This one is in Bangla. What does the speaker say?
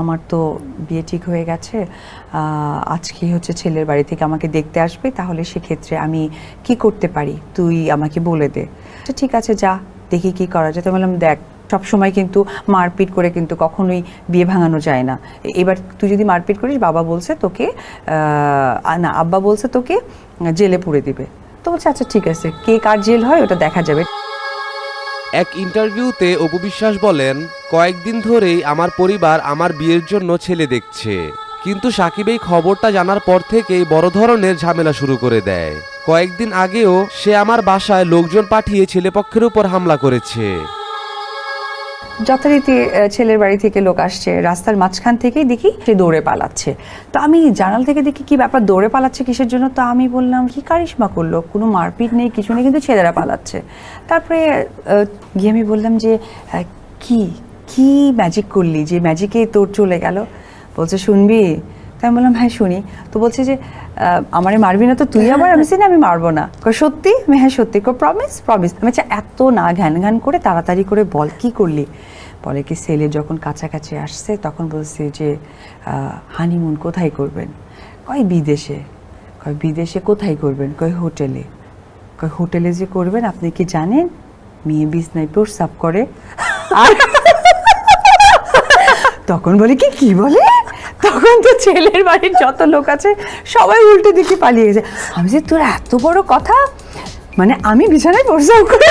আমার তো বিয়ে ঠিক হয়ে গেছে আজকে হচ্ছে ছেলের বাড়ি থেকে আমাকে দেখতে আসবে, তাহলে সেক্ষেত্রে আমি কি করতে পারি? তুই আমাকে বলে দে। ঠিক আছে, যা, দেখি কি করা যায়। তো বললাম, দেখ সব সময় কিন্তু মারপিট করে কিন্তু কখনোই বিয়ে ভাঙানো যায় না। এবার তুই যদি মারপিট করিস, বাবা বলছে তোকে না, আব্বা বলছে তোকে জেলে পুরে দিবে। তো বলছে আচ্ছা ঠিক আছে, কে কার জেল হয়, ওটা দেখা যাবে। এক ইন্টারভিউতে অপু বিশ্বাস বলেন, কয়েকদিন ধরেই আমার পরিবার আমার বিয়ের জন্য ছেলে দেখছে। কিন্তু সাকিব এই খবরটা জানার পর থেকেই বড় ধরনের ঝামেলা শুরু করে দেয়। কয়েকদিন আগেও সে আমার বাসায় লোকজন পাঠিয়ে ছেলেপক্ষের উপর হামলা করেছে। যথারীতি ছেলের বাড়ি থেকে লোক আসছে, রাস্তার মাঝখান থেকেই দেখি সে দৌড়ে পালাচ্ছে। তো আমি জানাল থেকে দেখি কি ব্যাপার, দৌড়ে পালাচ্ছে কিসের জন্য? তো আমি বললাম, কি কারিশমা করল? কোনো মারপিট নেই, কিছু নেই, কিন্তু ছেলেরা পালাচ্ছে। তারপরে গিয়ে আমি বললাম যে কি কি ম্যাজিক করলি? যে ম্যাজিকে তোর চলে গেল? বলছে, শুনবি? তাই আমি বললাম হ্যাঁ শুনি। তো বলছে যে আমারে মারবি না তো তুই আবার আমি না আমি মারবো না। কই, সত্যি? আমি হ্যাঁ সত্যি। কো প্রমিস প্রমিস আমি এত না ঘ্যান ঘ্যান করে তাড়াতাড়ি করে বল কি করলি? বলে কি ছেলে যখন কাছাকাছি আসছে তখন বলছে যে হানিমুন কোথায় করবেন? কয় বিদেশে। কয় বিদেশে কোথায় করবেন? কয় হোটেলে। কয় হোটেলে যে করবেন আপনি কি জানেন? মেয়ে বিছনায় প্রস্রাব করে। আর তখন বলে কি কি বলে? তখন তো ছেলের বাড়ির যত লোক আছে, সবাই উল্টে দিকে পালিয়ে গেছে। আমি যে তোর এত বড় কথা? মানে আমি বিছানায় পরিশ্রম করে